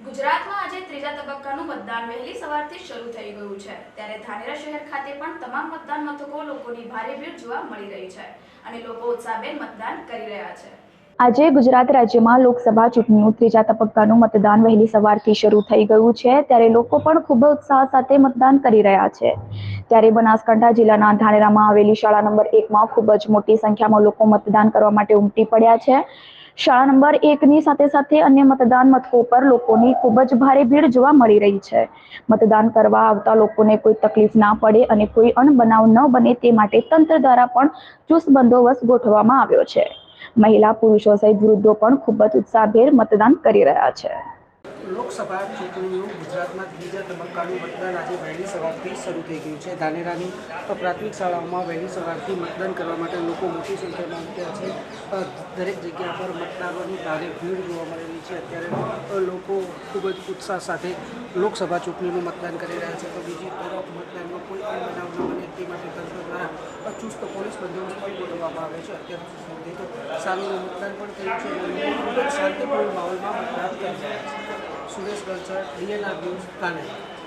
ગુજરાતમાં આજે ત્રીજા તબક્કાનું મતદાન વહેલી સવારથી શરૂ થઈ ગયું છે. ત્યારે ધાનેરા શહેર ખાતે પણ તમામ મતદાન મથકો લોકોની ભારે ભીડ જોવા મળી રહી છે અને લોકો ઉત્સાહભેર મતદાન કરી રહ્યા છે. આજે ગુજરાત રાજ્યમાં લોકસભા ચૂંટણીનું ત્રીજા તબક્કાનું મતદાન વહેલી સવારથી શરૂ થઈ ગયું છે. ત્યારે લોકો પણ ખૂબ ઉત્સાહ સાથે મતદાન કરી રહ્યા છે. ત્યારે બનાસકાંઠા જિલ્લાના ધાનેરામાં આવેલી શાળા નંબર એકમાં ખૂબ જ મોટી સંખ્યામાં લોકો મતદાન કરવા માટે ઉમટી પડ્યા છે. શાળા નંબર એકની સાથે સાથે અન્ય મતદાન મથકો પર લોકોની ખૂબ જ ભારે ભીડ જોવા મળી રહી છે. મતદાન કરવા આવતા લોકોને કોઈ તકલીફ ના પડે અને કોઈ અણબનાવ ન બને તે માટે તંત્ર દ્વારા પણ ચુસ્ત બંદોબસ્ત ગોઠવવામાં આવ્યો છે. મહિલા પુરુષો સહિત વૃદ્ધો પણ ખૂબ જ ઉત્સાહભેર મતદાન કરી રહ્યા છે. લોકસભા ચૂંટણીનું ગુજરાતમાં ત્રીજા તબક્કાનું મતદાન આજે વહેલી સવારથી શરૂ થઈ ગયું છે. ધાનેરાની તો પ્રાથમિક શાળાઓમાં વહેલી સવારથી મતદાન કરવા માટે લોકો મોટી સંખ્યામાં ઉમટ્યા છે. દરેક જગ્યા પર મતદારોની ભારે ભીડ જોવા મળેલી છે. અત્યારે લોકો ખૂબ જ ઉત્સાહ સાથે લોકસભા ચૂંટણીનું મતદાન કરી રહ્યા છે. તો બીજી તરફ મતદાનમાં કોઈ અનબનાવ ન બને તે માટે તંત્ર દ્વારા ચુસ્ત પોલીસ બંદોબસ્ત પણ ગોઠવવામાં આવે છે. અત્યાર સુધી તો સારું મતદાન પણ થયું છે શાંતિપૂર્ણ માહોલમાં મતદાન કરી રહ્યા છે. Suresh Galsar DNR news Dhanera